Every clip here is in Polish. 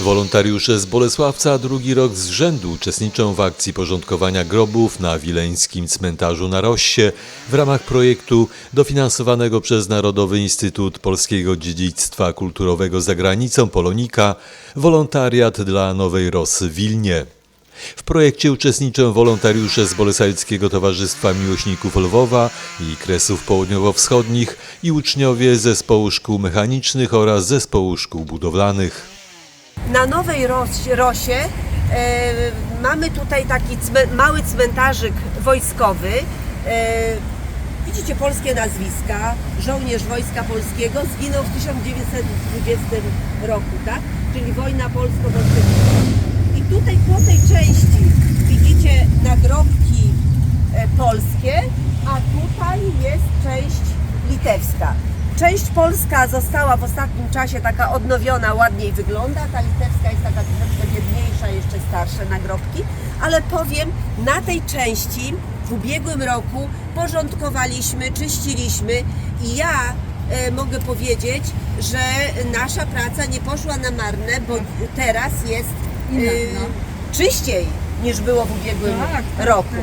Wolontariusze z Bolesławca drugi rok z rzędu uczestniczą w akcji porządkowania grobów na Wileńskim Cmentarzu na Rossie w ramach projektu dofinansowanego przez Narodowy Instytut Polskiego Dziedzictwa Kulturowego za granicą Polonika Wolontariat dla Nowej Rosy Wilnie. W projekcie uczestniczą wolontariusze z Bolesławickiego Towarzystwa Miłośników Lwowa i Kresów Południowo-Wschodnich i uczniowie Zespołu Szkół Mechanicznych oraz Zespołu Szkół Budowlanych. Na Nowej Ros- Rosie e, mamy tutaj taki cme, mały cmentarzyk wojskowy. E, widzicie polskie nazwiska. Żołnierz Wojska Polskiego zginął w 1920 roku, tak? Czyli wojna polsko-bolszewicka. I tutaj po tej części widzicie nagrobki e, polskie, a tutaj jest część litewska. Część polska została w ostatnim czasie taka odnowiona, ładniej wygląda, ta litewska jest taka troszeczkę biedniejsza, jeszcze starsze nagrobki, ale powiem, na tej części w ubiegłym roku porządkowaliśmy, czyściliśmy i ja e, mogę powiedzieć, że nasza praca nie poszła na marne, bo teraz jest e, czyściej niż było w ubiegłym roku.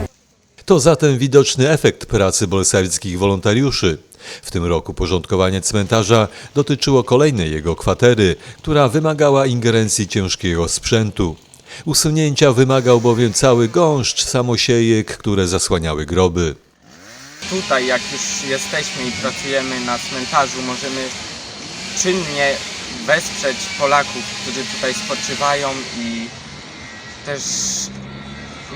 To zatem widoczny efekt pracy bolesławickich wolontariuszy. W tym roku porządkowanie cmentarza dotyczyło kolejnej jego kwatery, która wymagała ingerencji ciężkiego sprzętu. Usunięcia wymagał bowiem cały gąszcz samosiejek, które zasłaniały groby. tutaj, jak już jesteśmy i pracujemy na cmentarzu, możemy czynnie wesprzeć Polaków, którzy tutaj spoczywają i też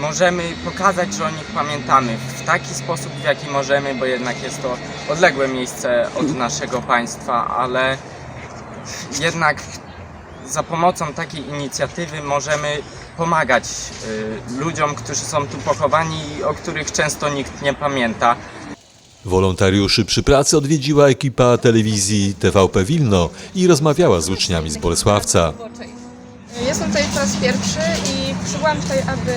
możemy pokazać, że o nich pamiętamy w taki sposób, w jaki możemy, bo jednak jest to odległe miejsce od naszego państwa, ale jednak za pomocą takiej inicjatywy możemy pomagać y, ludziom, którzy są tu pochowani i o których często nikt nie pamięta. Wolontariuszy przy pracy odwiedziła ekipa telewizji TVP Wilno i rozmawiała z uczniami z Bolesławca. Jestem tutaj po raz pierwszy i przybyłam tutaj, aby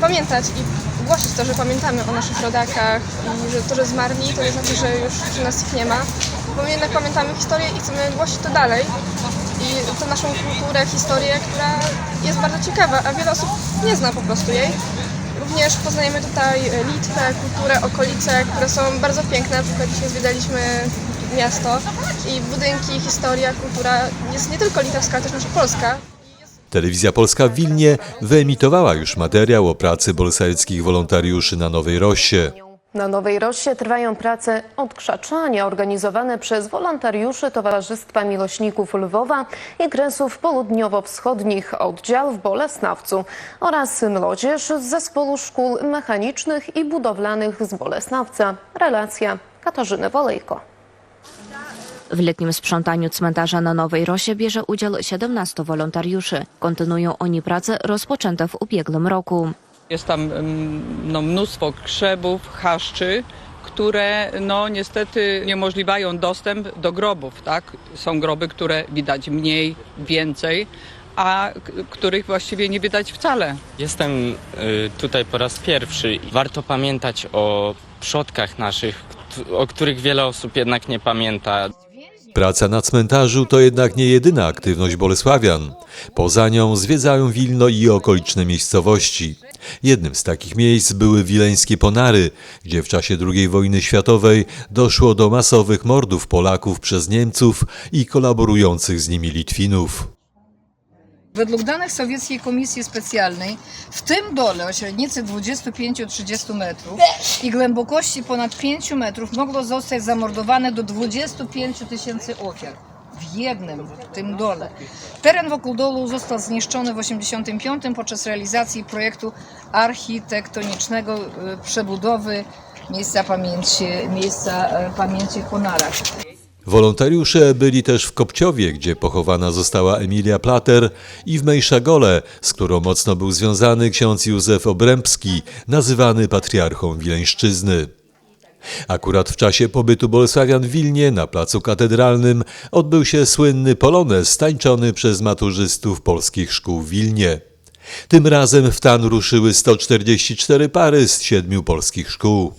pamiętać i głosić to, że pamiętamy o naszych rodakach i że to, że zmarli, to nie znaczy, że już przy nas ich nie ma, bo my jednak pamiętamy historię i chcemy głosić to dalej i tę naszą kulturę, historię, która jest bardzo ciekawa, a wiele osób nie zna po prostu jej. Również poznajemy tutaj Litwę, kulturę, okolice, które są bardzo piękne. Na dzisiaj zwiedzaliśmy miasto i budynki, historia, kultura jest nie tylko litewska, ale też nasza polska. Telewizja Polska w Wilnie wyemitowała już materiał o pracy bolesławickich wolontariuszy na Nowej Rossie. Na Nowej Rosie trwają prace odkrzaczania organizowane przez wolontariuszy Towarzystwa Miłośników Lwowa i Kresów Południowo-Wschodnich oddział w Bolesławcu oraz młodzież z Zespołu Szkół Mechanicznych i Budowlanych z Bolesławca. Relacja Katarzyny Wolejko. W letnim sprzątaniu cmentarza na Nowej Rosie bierze udział 17 wolontariuszy. Kontynuują oni pracę rozpoczęte w ubiegłym roku. Jest tam no, mnóstwo krzewów, chaszczy, które no, niestety niemożliwiają dostęp do grobów. Tak? Są groby, które widać mniej, więcej, a których właściwie nie widać wcale. Jestem y, tutaj po raz pierwszy. Warto pamiętać o przodkach naszych, o których wiele osób jednak nie pamięta. Praca na cmentarzu to jednak nie jedyna aktywność Bolesławian. Poza nią zwiedzają Wilno i okoliczne miejscowości. Jednym z takich miejsc były wileńskie Ponary, gdzie w czasie II wojny światowej doszło do masowych mordów Polaków przez Niemców i kolaborujących z nimi Litwinów. Według danych Sowieckiej Komisji Specjalnej w tym dole o średnicy 25-30 metrów i głębokości ponad 5 metrów mogło zostać zamordowane do 25 tysięcy ofiar. W jednym tym dole. Teren wokół dolu został zniszczony w 85 podczas realizacji projektu architektonicznego e, przebudowy miejsca pamięci, miejsca e, pamięci w Ponarach. Wolontariusze byli też w Kopciowie, gdzie pochowana została Emilia Plater i w Mejszagole, z którą mocno był związany ksiądz Józef Obrębski, nazywany patriarchą Wileńszczyzny. Akurat w czasie pobytu Bolesławian w Wilnie na placu katedralnym odbył się słynny polonez tańczony przez maturzystów polskich szkół w Wilnie. Tym razem w tan ruszyły 144 pary z siedmiu polskich szkół.